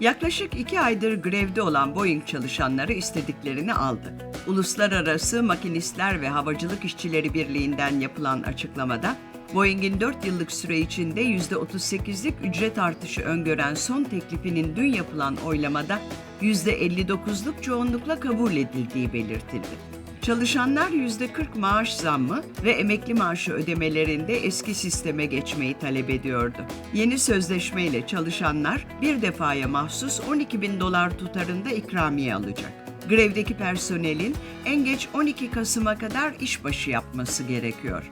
Yaklaşık iki aydır grevde olan Boeing çalışanları istediklerini aldı. Uluslararası Makinistler ve Havacılık İşçileri Birliği'nden yapılan açıklamada, Boeing'in 4 yıllık süre içinde %38'lik ücret artışı öngören son teklifinin dün yapılan oylamada %59'luk çoğunlukla kabul edildiği belirtildi. Çalışanlar %40 maaş zammı ve emekli maaşı ödemelerinde eski sisteme geçmeyi talep ediyordu. Yeni sözleşmeyle çalışanlar bir defaya mahsus 12 bin dolar tutarında ikramiye alacak. Grevdeki personelin en geç 12 Kasım'a kadar işbaşı yapması gerekiyor.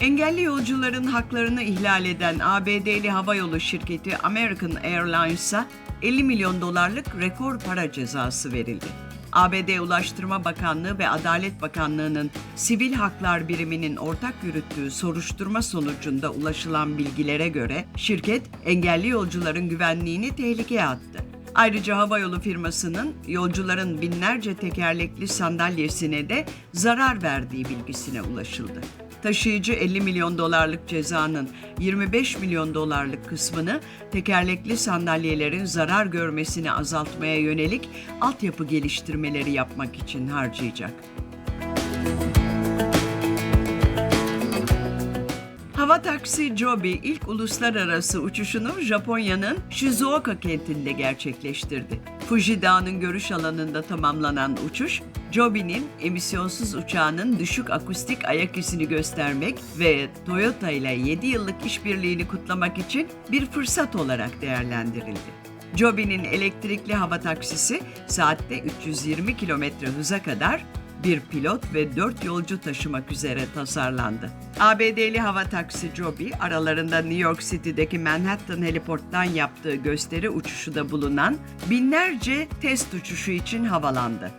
Engelli yolcuların haklarını ihlal eden ABD'li havayolu şirketi American Airlines'a 50 milyon dolarlık rekor para cezası verildi. ABD Ulaştırma Bakanlığı ve Adalet Bakanlığı'nın Sivil Haklar Biriminin ortak yürüttüğü soruşturma sonucunda ulaşılan bilgilere göre şirket engelli yolcuların güvenliğini tehlikeye attı. Ayrıca havayolu firmasının yolcuların binlerce tekerlekli sandalyesine de zarar verdiği bilgisine ulaşıldı. Taşıyıcı 50 milyon dolarlık cezanın 25 milyon dolarlık kısmını tekerlekli sandalyelerin zarar görmesini azaltmaya yönelik altyapı geliştirmeleri yapmak için harcayacak. Hava taksi Joby ilk uluslararası uçuşunu Japonya'nın Shizuoka kentinde gerçekleştirdi. Fuji Dağı'nın görüş alanında tamamlanan uçuş, Joby'nin emisyonsuz uçağının düşük akustik ayak izini göstermek ve Toyota ile 7 yıllık işbirliğini kutlamak için bir fırsat olarak değerlendirildi. Joby'nin elektrikli hava taksisi saatte 320 kilometre hıza kadar bir pilot ve dört yolcu taşımak üzere tasarlandı. ABD'li hava taksi Joby, aralarında New York City'deki Manhattan Heliport'tan yaptığı gösteri uçuşu da bulunan binlerce test uçuşu için havalandı.